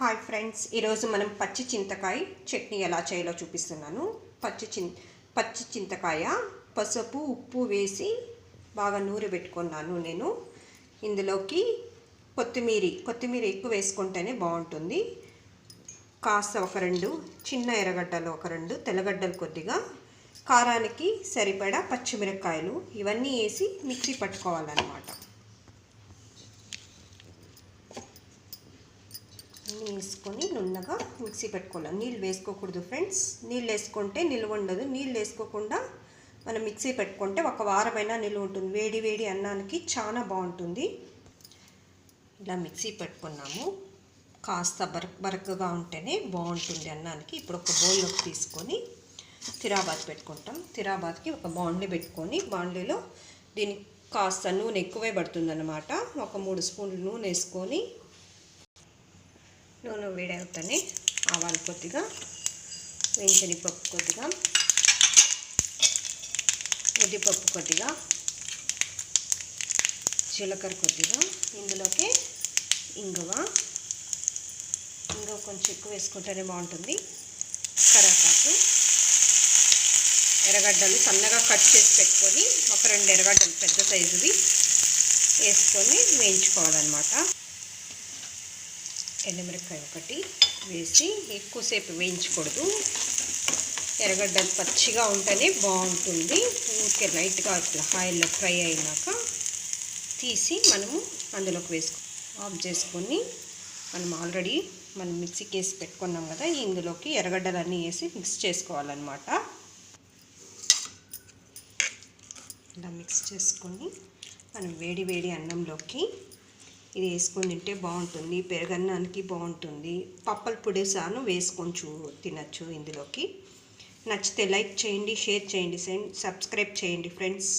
Hi friends ఈరోజు మనం పచ్చి చింతకాయ చట్నీ ఎలా చేయాలో చూపిస్తున్నాను. పచ్చి చిన్ పచ్చి చింతకాయ పసుపు ఉప్పు వేసి బాగా నూరి పెట్టుకున్నాను నేను. ఇందులోకి కొత్తిమీర కొత్తిమీర ఎక్కువ వేసుకుంటేనే బాగుంటుంది. కాస్త ఒక రెండు చిన్న ఎర్రగడ్డలు ఒక రెండు తెల్లగడ్డలు కొద్దిగా. కారానికి సరిపడా పచ్చిమిరపకాయలు ఇవన్నీ వేసి మిక్సీ పట్టుకోవాలన్నమాట. అన్నీ వేసుకొని నున్నగా మిక్సీ పెట్టుకోవాలి. నీళ్ళు వేసుకోకూడదు ఫ్రెండ్స్. నీళ్ళు వేసుకుంటే నిల్వ ఉండదు. నీళ్ళు వేసుకోకుండా మనం మిక్సీ పెట్టుకుంటే ఒక వారమైనా నిల్వ ఉంటుంది. వేడి వేడి అన్నానికి చాలా బాగుంటుంది. ఇలా మిక్సీ పెట్టుకున్నాము. కాస్త బరక్ బరకగా ఉంటేనే బాగుంటుంది అన్నానికి ఇప్పుడు ఒక బౌల్లోకి తీసుకొని తిరాబాత్ పెట్టుకుంటాం. తిరాబాత్కి ఒక బాండ్లీ పెట్టుకొని బాండ్లీలో దీనికి కాస్త నూనె ఎక్కువే పడుతుందన్నమాట. ఒక మూడు స్పూన్లు నూనె వేసుకొని నూనె వేడవుతానే ఆవాలు కొద్దిగా వేయించని పప్పు కొద్దిగా ఉద్దిపప్పు కొద్దిగా జీలకర్ర కొద్దిగా ఇందులోకి ఇంగువ. ఇంగువ కొంచెం ఎక్కువ వేసుకుంటేనే బాగుంటుంది. కరివేపాకు. ఎర్రగడ్డలు సన్నగా కట్ చేసి పెట్టుకొని ఒక రెండు ఎర్రగడ్డలు పెద్ద సైజువి వేసుకొని వేయించుకోవాలన్నమాట. ఎండుమిరపకాయ ఒకటి వేసి ఎక్కువసేపు వేయించకూడదు. ఎర్రగడ్డలు పచ్చిగా ఉంటేనే బాగుంటుంది. ఊరికే లైట్గా ఇట్లా ఆయిల్లో ఫ్రై అయినాక తీసి మనము అందులోకి వేసుకో ఆఫ్ చేసుకొని మనం ఆల్రెడీ మనం మిక్సీకి వేసి పెట్టుకున్నాం కదా ఇందులోకి ఎర్రగడ్డలు అన్నీ వేసి మిక్స్ చేసుకోవాలన్నమాట. ఇలా మిక్స్ చేసుకొని మనం వేడి వేడి అన్నంలోకి ఇది వేసుకొని తింటే బాగుంటుంది పెరగన్నానికి బాగుంటుంది. పప్పల పొడి సాను వేసుకొని తినచ్చు ఇందులోకి. నచ్చితే లైక్ చేయండి షేర్ చేయండి సబ్స్క్రైబ్ చేయండి ఫ్రెండ్స్.